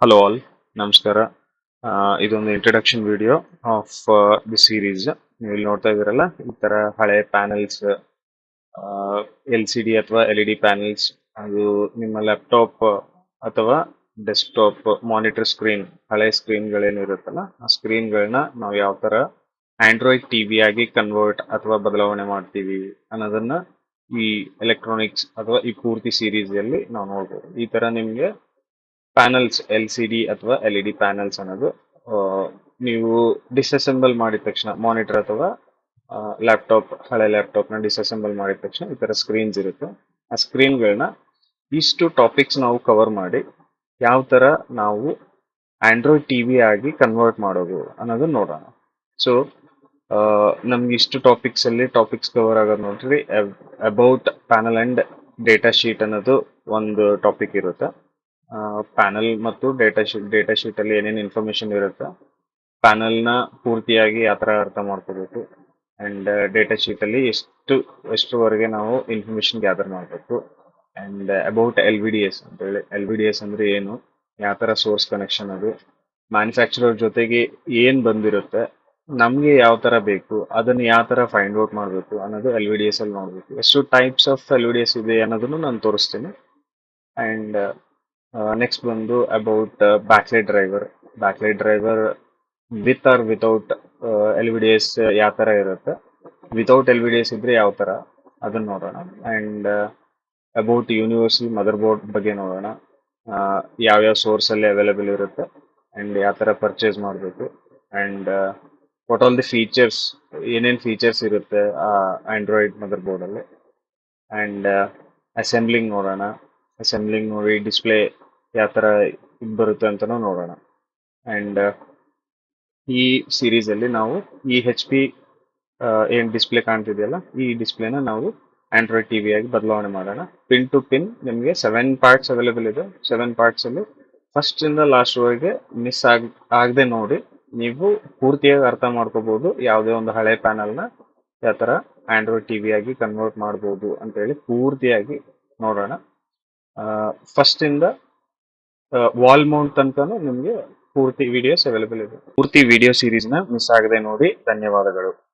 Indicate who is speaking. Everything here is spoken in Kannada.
Speaker 1: ಹಲೋ ಆಲ್ ನಮಸ್ಕಾರ. ಇದೊಂದು introduction video of the series ನೀವು ಇಲ್ಲಿ ನೋಡ್ತಾ ಇದ್ದೀರಲ್ಲ, ಈ ತರ ಹಳೆ ಪ್ಯಾನಲ್ಸ್ ಎಲ್ ಸಿ ಡಿ ಅಥವಾ ಎಲ್ ಇ ಡಿ ಪ್ಯಾನಲ್ಸ್ ಅದು ನಿಮ್ಮ ಲ್ಯಾಪ್ಟಾಪ್ ಅಥವಾ ಡೆಸ್ಕ್ಟಾಪ್ ಮಾನಿಟರ್ ಸ್ಕ್ರೀನ್ ಹಳೆ ಸ್ಕ್ರೀನ್ಗಳೇನು ಇರುತ್ತಲ್ಲ, ಆ ಸ್ಕ್ರೀನ್ಗಳನ್ನ ನಾವು ಯಾವ ತರ ಆಂಡ್ರಾಯ್ಡ್ ಟಿವಿ ಆಗಿ ಕನ್ವರ್ಟ್ ಅಥವಾ ಬದಲಾವಣೆ ಮಾಡ್ತೀವಿ ಅನ್ನೋದನ್ನ ಈ ಎಲೆಕ್ಟ್ರಾನಿಕ್ಸ್ ಅಥವಾ ಈ ಪೂರ್ತಿ ಸೀರೀಸಲ್ಲಿ ನಾವು ನೋಡ್ಬೋದು. ಈ ತರ ನಿಮ್ಗೆ ಪ್ಯಾನಲ್ಸ್, ಎಲ್ ಸಿ ಡಿ ಅಥವಾ ಎಲ್ ಇ ಡಿ ಪ್ಯಾನಲ್ಸ್ ಅನ್ನೋದು ನೀವು ಡಿಸ್ಅಸೆಂಬಲ್ ಮಾಡಿದ ತಕ್ಷಣ, ಮಾನಿಟರ್ ಅಥವಾ ಲ್ಯಾಪ್ಟಾಪ್, ಹಳೆ ಲ್ಯಾಪ್ಟಾಪ್ನ ಡಿಸ್ಅಸೆಂಬಲ್ ಮಾಡಿದ ತಕ್ಷಣ ಈ ತರ ಸ್ಕ್ರೀನ್ಸ್ ಇರುತ್ತೆ. ಆ ಸ್ಕ್ರೀನ್ಗಳನ್ನ ಇಷ್ಟು ಟಾಪಿಕ್ಸ್ ನಾವು ಕವರ್ ಮಾಡಿ, ಯಾವ ತರ ನಾವು ಆಂಡ್ರಾಯ್ಡ್ ಟಿವಿ ಆಗಿ ಕನ್ವರ್ಟ್ ಮಾಡೋದು ಅನ್ನೋದನ್ನ ನೋಡೋಣ. ಸೊ ನಮ್ಗೆ ಇಷ್ಟು ಟಾಪಿಕ್ಸ್ ಅಲ್ಲಿ ಟಾಪಿಕ್ಸ್ ಕವರ್ ಆಗೋದು ನೋಡ್ರಿ about panel and data sheet ಅನ್ನೋದು ಒಂದು ಟಾಪಿಕ್ ಇರುತ್ತೆ. ಪ್ಯಾನಲ್ ಮತ್ತು ಡೇಟಾ ಶೀಟ್ ಡೇಟಾ ಶೀಟ್ ಅಲ್ಲಿ ಏನೇನು ಇನ್ಫಾರ್ಮೇಶನ್ ಇರುತ್ತೆ ಪ್ಯಾನಲ್ನ ಪೂರ್ತಿಯಾಗಿ ಯಾವ ತರ ಅರ್ಥ ಮಾಡ್ಕೋಬೇಕು ಅಂಡ್ ಡೇಟಾ ಶೀಟ್ ಅಲ್ಲಿ ಎಷ್ಟು ಎಷ್ಟರವರೆಗೆ ನಾವು ಇನ್ಫಾರ್ಮೇಶನ್ ಗ್ಯಾದರ್ ಮಾಡಬೇಕು and about L V D S ಅಂತ ಹೇಳಿ. ಎಲ್ ವಿ ಡಿ ಎಸ್ ಅಂದ್ರೆ ಏನು, ಯಾವ ತರ ಸೋರ್ಸ್ ಕನೆಕ್ಷನ್ ಅದು ಮ್ಯಾನುಫ್ಯಾಕ್ಚರರ್ ಜೊತೆಗೆ ಏನ್ ಬಂದಿರುತ್ತೆ, ನಮಗೆ ಯಾವ ತರ ಬೇಕು, ಅದನ್ನ ಯಾವ ತರ ಫೈಂಡ್ ಔಟ್ ಮಾಡಬೇಕು ಅನ್ನೋದು ಎಲ್ ವಿ ಡಿ ಎಸ್ ಅಲ್ಲಿ ನೋಡ್ಬೇಕು. ಎಷ್ಟು types of L V D S ಇದೆ ಅನ್ನೋದನ್ನು ನಾನು ತೋರಿಸ್ತೀನಿ. ಅಂಡ್ ನೆಕ್ಸ್ಟ್ ಬಂದು about backlight driver backlight driver with or without L V D S ಯಾವ ತರ ಇರುತ್ತೆ? Without L V D S ಇದ್ರೆ ಯಾವ ತರ? ಅದನ್ನ ನೋಡೋಣ. And about universal mother board ಬಗ್ಗೆ ನೋಡೋಣ. ಯಾವ್ಯಾವ ಸೋರ್ಸಲ್ಲಿ ಅವೈಲೇಬಲ್ ಇರುತ್ತೆ? ಅಂಡ್ ಯಾವ ತರ ಪರ್ಚೇಸ್ ಮಾಡಬೇಕು? And what all the features ಏನೇನು ಫೀಚರ್ಸ್ ಇರುತ್ತೆ, ಆ ಆಂಡ್ರಾಯ್ಡ್ ಮದರ್ ಬೋರ್ಡಲ್ಲಿ ಅಂಡ್ ಅಸೆಂಬ್ಲಿಂಗ್ ನೋಡೋಣ. ಅಸೆಂಬ್ಲಿಂಗ್ ನೋಡಿ ಡಿಸ್ಪ್ಲೇ ಯಾವ ತರ ಇದು ಬರುತ್ತೆ ಅಂತಲೂ ನೋಡೋಣ. ಅಂಡ್ ಈ ಸೀರೀಸಲ್ಲಿ ನಾವು ಈ ಹೆಚ್ ಪಿ ಏನ್ ಡಿಸ್ಪ್ಲೇ ಕಾಣ್ತಿದೆಯಲ್ಲ, ಈ ಡಿಸ್ಪ್ಲೇನ ನಾವು ಆಂಡ್ರಾಯ್ಡ್ ಟಿವಿ ಆಗಿ ಬದಲಾವಣೆ ಮಾಡೋಣ. ಪಿನ್ ಟು ಪಿನ್ ನಿಮಗೆ ಸೆವೆನ್ ಪಾರ್ಟ್ಸ್ ಅವೈಲೇಬಲ್ ಇದೆ. ಸೆವೆನ್ ಪಾರ್ಟ್ಸ್ ಅಲ್ಲಿ ಫಸ್ಟ್ ಇಂದ ಲಾಸ್ಟ್ ವರೆಗೆ ಮಿಸ್ ಆಗ್, ಆಗದೆ ನೋಡಿ ನೀವು ಪೂರ್ತಿಯಾಗಿ ಅರ್ಥ ಮಾಡ್ಕೋಬಹುದು ಯಾವುದೇ ಒಂದು ಹಳೆ ಪ್ಯಾನಲ್ನ ಯಾವ ತರ ಆಂಡ್ರಾಯ್ಡ್ ಟಿವಿ ಆಗಿ ಕನ್ವರ್ಟ್ ಮಾಡಬಹುದು ಅಂತ ಹೇಳಿ ಪೂರ್ತಿಯಾಗಿ ನೋಡೋಣ. ಫಸ್ಟ್ ಇಂದ ವಾಲ್ ಮೌಂಟ್ ತನಕನೂ ನಿಮಗೆ ಪೂರ್ತಿ ವಿಡಿಯೋಸ್ ಅವೈಲೇಬಲ್ ಇದೆ. ಪೂರ್ತಿ ವಿಡಿಯೋ ಸೀರೀಸ್ನ ಮಿಸ್ ಆಗದೆ ನೋಡಿ. ಧನ್ಯವಾದಗಳು.